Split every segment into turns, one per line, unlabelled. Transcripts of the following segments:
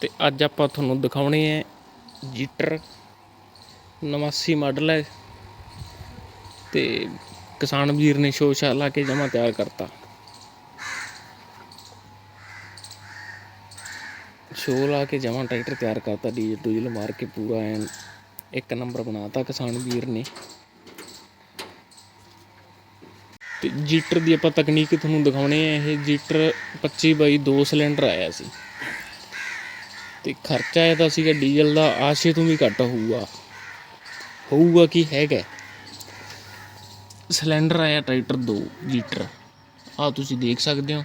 ਤੇ ਅੱਜ ਆਪਾਂ ਤੁਹਾਨੂੰ ਦਿਖਾਉਣੇ ਹੈ ਜੀਟਰ 89 ਮਾਡਲ ਹੈ। ਤੇ ਕਿਸਾਨ ਵੀਰ ਨੇ ਸ਼ੋਸ਼ਾ ਲਾ ਕੇ ਜਮਾ ਤਿਆਰ ਕਰਤਾ। ਸ਼ੋ ਲਾ ਕੇ ਜਮਾ ਟਰੈਕਟਰ ਤਿਆਰ ਕਰਤਾ, ਡੀਜ਼ਲ ਡੂਜ਼ਲ ਮਾਰ ਕੇ ਪੂਰਾ ਐਨ ਇੱਕ ਨੰਬਰ ਬਣਾਤਾ ਕਿਸਾਨ ਵੀਰ ਨੇ। ਤੇ ਜੀਟਰ ਦੀ ਆਪਾਂ ਤਕਨੀਕ ਤੁਹਾਨੂੰ ਦਿਖਾਉਣੇ ਆ, ਇਹ ਜੀਟਰ 25 ਬਾਈ 2 ਸਿਲੰਡਰ ਆਇਆ ਸੀ। ਤੇ ਖਰਚਾ ਇਹਦਾ ਸੀਗਾ ਡੀਜ਼ਲ ਦਾ, ਆਸ਼ੇ ਤੋਂ ਵੀ ਘੱਟ ਹੋਊਗਾ। ਹੋਊਗਾ ਕੀ ਹੈਗਾ? ਸਿਲੰਡਰ ਆਇਆ ਟਰੈਕਟਰ 2 ਲੀਟਰ। ਆ ਤੁਸੀਂ ਦੇਖ ਸਕਦੇ ਹੋ।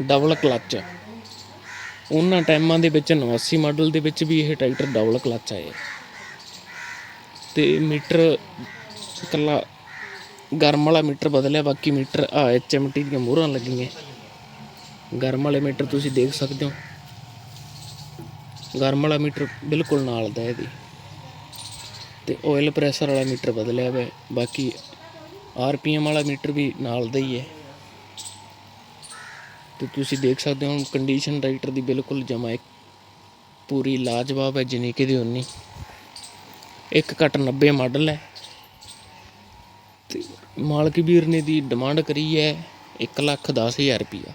Double clutch. ਉਹਨਾਂ ਟਾਈਮਾਂ ਦੇ ਵਿੱਚ 89 ਮਾਡਲ ਦੇ ਵਿੱਚ ਵੀ ਇਹ ਟਰੈਕਟਰ ਡਬਲ ਕਲੱਚ ਆਇਆ। ਤੇ ਮੀਟਰ ਇਕੱਲਾ ਗਰਮ ਵਾਲਾ ਮੀਟਰ ਬਦਲਿਆ, ਬਾਕੀ ਮੀਟਰ ਆ ਐਚਐਮਟੀ ਦੀਆਂ ਮੋਹਰਾਂ ਲੱਗੀਆਂ। ਗਰਮ ਵਾਲੇ ਮੀਟਰ ਤੁਸੀਂ ਦੇਖ ਸਕਦੇ ਹੋ। ਗਰਮ ਵਾਲਾ ਮੀਟਰ ਬਿਲਕੁਲ ਨਾਲ ਦਾ ਇਹਦੀ। ਤੇ ਆਇਲ ਪ੍ਰੈਸ਼ਰ ਵਾਲਾ ਮੀਟਰ ਬਦਲਿਆ ਹੋਇਆ ਹੈ। ਬਾਕੀ ਆਰਪੀਐਮ ਵਾਲਾ ਮੀਟਰ ਵੀ ਨਾਲ ਦਾ ਹੀ ਹੈ। ਤੇ ਤੁਸੀਂ ਦੇਖ ਸਕਦੇ ਹੋ ਕੰਡੀਸ਼ਨ ਰਾਈਟਰ ਦੀ ਬਿਲਕੁਲ ਜਮਾ ਇੱਕ ਪੂਰੀ ਲਾਜਵਾਬ ਹੈ, ਜਿੰਨੀ ਕਿ ਦੀ ਉਨੀ ਇੱਕ ਘੱਟ 90 ਮਾਡਲ ਹੈ। ਤੇ ਮਾਲਕ ਵੀਰ ਨੇ ਦੀ ਡਿਮਾਂਡ ਕਰੀ ਹੈ 1 ਲੱਖ 10000 ਰੁਪਈਆ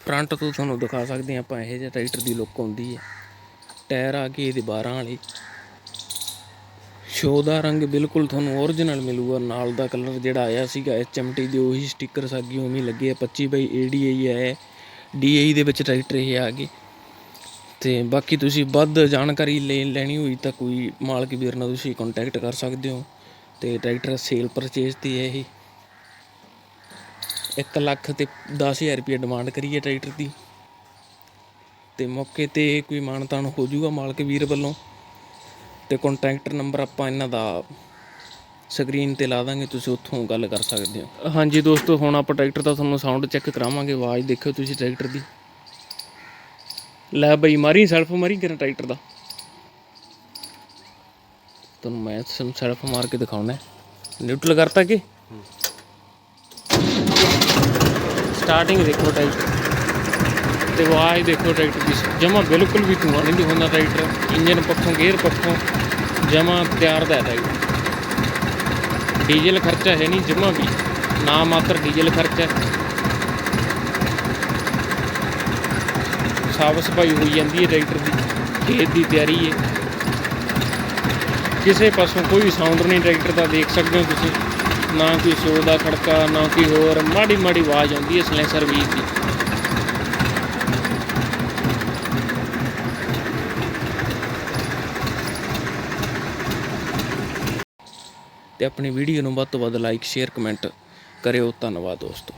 ਫਰੰਟ ਤੋਂ ਤੁਹਾਨੂੰ ਦਿਖਾ ਸਕਦੇ ਹਾਂ ਆਪਾਂ, ਇਹ ਜਿਹਾ ਟਰੈਕਟਰ ਦੀ ਲੁੱਕ ਆਉਂਦੀ ਹੈ। ਟਾਇਰ ਆ ਗਏ ਇਹਦੇ 12 ਵਾਲੇ। ਸ਼ੋ ਦਾ ਰੰਗ ਬਿਲਕੁਲ ਤੁਹਾਨੂੰ ਓਰੀਜਨਲ ਮਿਲੂਗਾ। ਨਾਲ ਦਾ ਕਲਰ ਜਿਹੜਾ ਆਇਆ ਸੀਗਾ ਐਚਐਮਟੀ ਦੇ ਉਹੀ ਸਟicker ਸਾਗੀ, ਉਵੇਂ ਲੱਗੇ ਆ। 25 ਬਾਈ ADI ਹੈ DI ਦੇ ਵਿੱਚ ਟਰੈਕਟਰ ਇਹ ਆ ਗਏ। ਤੇ ਬਾਕੀ ਤੁਸੀਂ ਵੱਧ ਜਾਣਕਾਰੀ ਲੈ ਲੈਣੀ ਹੋਈ ਤਾਂ ਕੋਈ ਮਾਲਕ ਵੀਰ ਨਾਲ ਤੁਸੀਂ ਕੰਟੈਕਟ ਕਰ ਸਕਦੇ ਹੋ। ਤੇ ਟਰੈਕਟਰ ਸੇਲ ਪਰਚੇਸ ਤੇ ਹੈ ਇਹ। 1 ਲੱਖ ਤੇ 10000 ਰੁਪਏ ਡਿਮਾਂਡ ਕਰੀਏ ਟਰੈਕਟਰ ਦੀ। ਤੇ ਮੌਕੇ ਤੇ ਕੋਈ ਮਾਨਤਾਨ ਹੋ ਜਾਊਗਾ ਮਾਲਕ ਵੀਰ ਵੱਲੋਂ। ਤੇ ਕੰਟੈਕਟ ਨੰਬਰ ਆਪਾਂ ਇਹਨਾਂ ਦਾ ਸਕਰੀਨ ਤੇ ਲਾ ਦਾਂਗੇ, ਤੁਸੀਂ ਉੱਥੋਂ ਗੱਲ ਕਰ ਸਕਦੇ ਹੋ। ਹਾਂਜੀ ਦੋਸਤੋ, ਹੁਣ ਆਪਾਂ ਟਰੈਕਟਰ ਦਾ ਤੁਹਾਨੂੰ ਸਾਊਂਡ ਚੈੱਕ ਕਰਾਵਾਂਗੇ, ਆਵਾਜ਼ ਦੇਖਿਓ ਤੁਸੀਂ ਟਰੈਕਟਰ ਦੀ। ਲੈ ਬਈ, ਮਾਰੀ ਸੈਲਫ ਮਾਰੀ ਕਿਰਨ ਟਰੈਕਟਰ ਦਾ? ਤੁਹਾਨੂੰ ਮੈਂ ਸੈਲਫ ਮਾਰ ਕੇ ਦਿਖਾਉਣਾ ਨਿਊਟਰਲ ਕਰਤਾ ਕਿ? ਸਟਾਰਟਿੰਗ ਦੇਖੋ ਟਰੈਕਟਰ। ਤੇ ਆਵਾਜ਼ ਦੇਖੋ ਟਰੈਕਟਰ ਦੀ ਜਮਾ ਬਿਲਕੁਲ ਵੀ ਧੂਆਂ ਨਹੀਂ ਦਿਖਾਉਂਦਾ ਟਰੈਕਟਰ। ਇੰਜਨ ਪੱਖੋਂ, ਗੇਅਰ ਪੱਖੋਂ ਜਮਾ ਤਿਆਰ ਦਾ ਹੈ ਟਰੈਕਟਰ ਡੀਜ਼ਲ ਖਰਚਾ ਹੈ ਨਹੀਂ ਜਮਾ ਵੀ। ਨਾ ਮਾਤਰ ਡੀਜ਼ਲ ਖਰਚਾ ਸਾਫ਼ ਸਫ਼ਾਈ ਹੋਈ ਜਾਂਦੀ ਹੈ ਟਰੈਕਟਰ ਦੀ। ਖੇਤ ਦੀ ਤਿਆਰੀ ਹੈ। ਕਿਸੇ ਪਾਸੋਂ ਕੋਈ ਸਾਊਂਡ ਨਹੀਂ ਟਰੈਕਟਰ ਦਾ, ਦੇਖ ਸਕਦੇ ਹੋ ਤੁਸੀਂ। ਨਾ ਕੋਈ ਸ਼ੋਰ ਦਾ ਖੜਕਾ, ਨਾ ਕੋਈ ਹੋਰ। ਮਾੜੀ ਮਾੜੀ ਆਵਾਜ਼ ਆਉਂਦੀ ਹੈ ਸਲੈਂਸਰ ਵੀਲ ਦੀ। ਤੇ ਆਪਣੀ ਵੀਡੀਓ ਨੂੰ ਵੱਧ ਤੋਂ ਵੱਧ ਲਾਈਕ ਸ਼ੇਅਰ ਕਮੈਂਟ ਕਰਿਓ। ਧੰਨਵਾਦ ਦੋਸਤੋ।